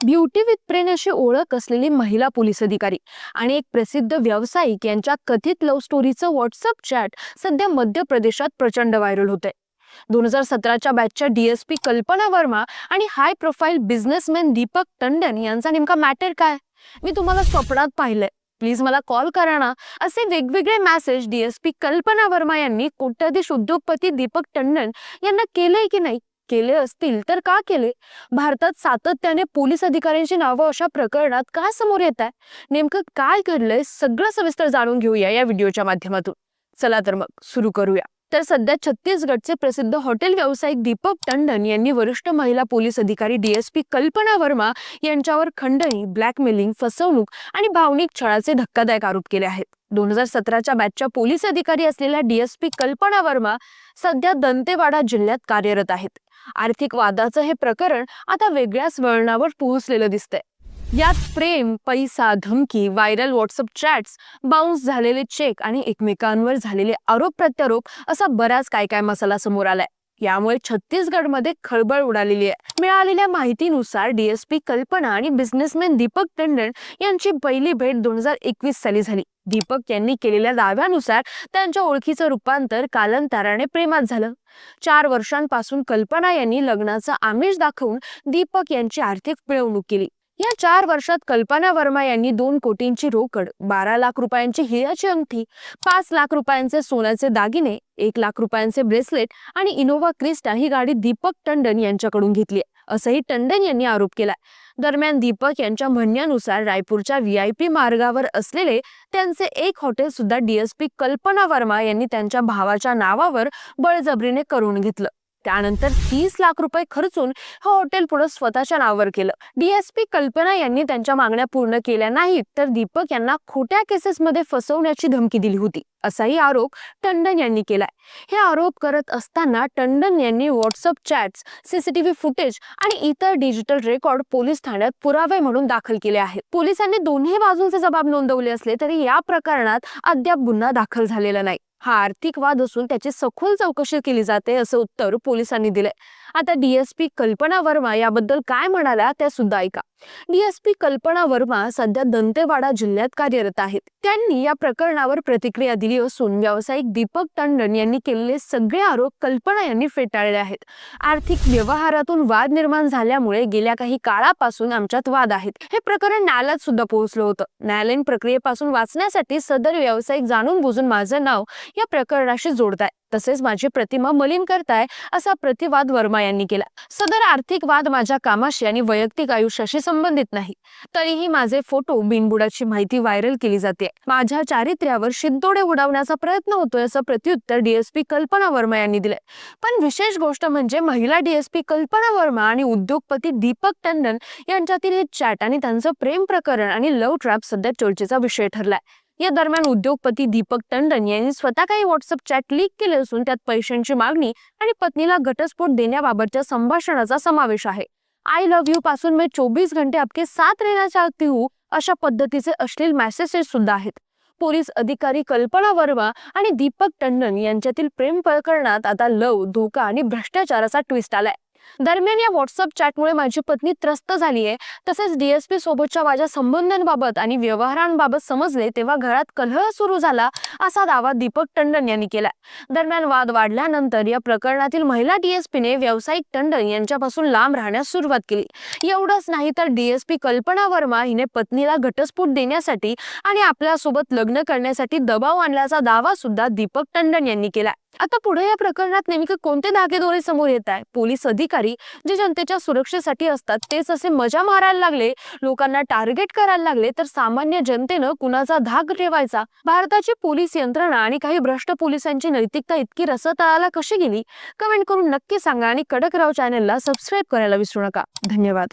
Beauty with PRAN अशी ओळख असलेली महिला पोलीस अधिकारी आणि एक प्रसिद्ध व्यावसायिक यांच्या कथित लव्ह स्टोरीचं व्हॉट्सअप चॅट सध्या मध्य प्रदेशात प्रचंड व्हायरल होत आहे दोन हजार सतराच्या बॅचच्या डीएसपी कल्पना वर्मा आणि high profile businessman Deepak Tandon यांचा नेमका मॅटर काय? मी तुम्हाला स्वप्नात पाहिलंय. प्लीज मला कॉल करा ना. असे वेगवेगळे मेसेज डीएसपी कल्पना वर्मा यांनी कोट्याधीश उद्योगपती दीपक टंडन यांना केलंय की नाही? केले असतील तर का केले? भारतात सातत्याने पोलीस अधिकाऱ्यांची नावं अशा प्रकरणात का समोर येत आहे नेमकं काय घडलंय? सगळं सविस्तर जाणून घेऊया या व्हिडिओच्या माध्यमातून. चला तर मग सुरू करूया. तर सध्या छत्तीसगडचे प्रसिद्ध हॉटेल व्यावसायिक दीपक टंडन यांनी वरिष्ठ महिला पोलीस अधिकारी डीएसपी कल्पना वर्मा यांच्यावर खंडणी ब्लॅकमेलिंग फसवणूक आणि भावनिक छळाचे धक्कादायक आरोप केले आहेत. दोन हजार सतराच्या बॅचच्या पोलीस अधिकारी असलेल्या डीएसपी कल्पना वर्मा सध्या दंतेवाडा जिल्ह्यात कार्यरत आहेत. आर्थिक वादाचं हे प्रकरण आता वेगळ्याच वळणावर पोहोचलेलं दिसतंय. यात प्रेम पैसा धमकी व्हायरल व्हॉट्सअप चॅट्स बाउन्स झालेले चेक आणि एकमेकांवर झालेले आरोप प्रत्यारोप असा बराच काय काय मसाला समोर आलाय. यामुळे छत्तीसगडमध्ये खळबळ उडालेली आहे. मिळालेल्या माहितीनुसार डीएसपी कल्पना आणि बिझनेसमॅन दीपक टंडन यांची पहिली भेट दोन हजार एकवीस साली झाली. दीपक यांनी केलेल्या दाव्यानुसार त्यांच्या ओळखीचं रूपांतर कालांतराने प्रेमात झालं. चार वर्षांपासून कल्पना यांनी लग्नाचं आमिष दाखवून दीपक यांची आर्थिक पिळवणूक केली. या चार वर्षात कल्पना वर्मा यांनी दोन कोटींची रोकड बारा लाख रुपयांची हिऱ्याची अंगठी पाच लाख रुपयांचे सोन्याचे दागिने एक लाख रुपयांचे ब्रेसलेट आणि इनोव्हा क्रिस्टा ही गाडी दीपक टंडन यांच्याकडून घेतली असंही टंडन यांनी आरोप केलाय. दरम्यान दीपक यांच्या म्हणण्यानुसार रायपूरच्या व्ही आय पी मार्गावर असलेले त्यांचे एक हॉटेल सुद्धा डीएसपी कल्पना वर्मा यांनी त्यांच्या भावाच्या नावावर बळजबरीने करून घेतलं. त्यानंतर तीस लाख रुपये खर्चून हे हॉटेल पुढे स्वतःच्या नावावर केलं. डीएसपी कल्पना यांनी त्यांच्या मागण्या पूर्ण केल्या नाहीत तर दीपक यांना खोट्या केसेसमध्ये फसवण्याची धमकी दिली होती असाही आरोप टंडन यांनी केलाय. हे आरोप करत असताना टंडन यांनी व्हॉट्सअप चॅट्स सीसीटीव्ही फुटेज आणि इतर डिजिटल रेकॉर्ड पोलीस ठाण्यात पुरावे म्हणून दाखल केले आहेत. पोलिसांनी दोन्ही बाजूंचे जबाब नोंदवले असले तरी या प्रकरणात अद्याप गुन्हा दाखल झालेला नाही. हा आर्थिक वाद असून त्याची सखोल चौकशी केली जाते असं उत्तर पोलिसांनी दिलंय. आता डीएसपी कल्पना वर्मा याबद्दल काय म्हणाल्या त्या सुद्धा ऐका. डीएसपी कल्पना वर्मा सध्या दंतेवाडा जिल्ह्यात कार्यरत आहेत. त्यांनी या प्रकरणावर प्रतिक्रिया दिली असून व्यावसायिक दीपक टंडन यांनी केलेले सगळे आरोप कल्पना यांनी फेटाळले आहेत. आर्थिक व्यवहारातून वाद निर्माण झाल्यामुळे गेल्या काही काळापासून आमच्यात वाद आहेत. हे प्रकरण न्यायालयात सुद्धा पोहोचलं होतं. न्यायालयीन प्रक्रियेपासून वाचण्यासाठी सदर व्यावसायिक जाणून बुजून माझं नाव या प्रकरणाशी जोडताय. तसेच माझी प्रतिमा मलिन करताय असा प्रतिवाद वर्मा यांनी केला. सदर आर्थिक वाद माझ्या कामाशी आणि वैयक्तिक आयुष्याशी संबंधित नाही. तरीही माझे फोटो बिनबुडाची माहिती व्हायरल केली जाते. माझ्या चारित्र्यावर शिद्दोडे उडवण्याचा प्रयत्न होतोय असं प्रत्युत्तर डीएसपी कल्पना वर्मा यांनी दिलंय. पण विशेष गोष्ट म्हणजे महिला डीएसपी कल्पना वर्मा आणि उद्योगपती दीपक टंडन यांच्यातील हे चॅट आणि त्यांचं प्रेम प्रकरण आणि लव्ह ट्रॅप सध्या चर्चेचा विषय ठरलाय. या दरम्यान उद्योगपती दीपक टंडन यांनी स्वतः काही व्हॉट्सअप चॅट लीक केले असून त्यात पैशांची मागणी आणि पत्नीला घटस्फोट देण्याबाबतच्या संभाषणाचा समावेश आहे. आय लव्ह यू पासून मी चोवीस घंटे आपके साथ रहना चाहती हूँ अशा पद्धतीचे अश्लील मेसेजेस सुद्धा आहेत. पोलीस अधिकारी कल्पना वर्मा आणि दीपक टंडन यांच्यातील प्रेम प्रकरणात आता लव धोका आणि भ्रष्टाचाराचा ट्विस्ट आलाय. दरम्यान या व्हॉट्सअप चॅटमुळे माझी पत्नी त्रस्त झाली आहे तसेच डीएसपी सोबतच्या माझ्या संबंधांबाबत आणि व्यवहारांबाबत समजले तेव्हा घरात कलह सुरू झाला. असा दावा दीपक टंडन यांनी केला दरम्यान वाद वाढल्यानंतर या प्रकरणातील महिला डीएसपीने व्यावसायिक टंडन यांच्यापासून लांब राहण्यास सुरुवात केली. एवढंच नाही तर डीएसपी कल्पना वर्मा हिने पत्नीला घटस्फोट देण्यासाठी आणि आपल्यासोबत लग्न करण्यासाठी दबाव आणल्याचा दावा सुद्धा दीपक टंडन यांनी केला आता पुढे या प्रकरणात नेमके कोणते धागेदोरे समोर येत आहे पोलीस अधिकारी जे जनतेच्या सुरक्षेसाठी असतात तेच असे मजा मारायला लागले लोकांना टार्गेट करायला लागले तर सामान्य जनतेनं कुणाचा धाक ठेवायचा? भारताची पोलीस यंत्रणा आणि काही भ्रष्ट पोलिसांची नैतिकता इतकी रसतळाला कशी गेली? कमेंट करून नक्की सांगा आणि कडक राव चॅनलला सबस्क्राईब करायला विसरू नका. धन्यवाद.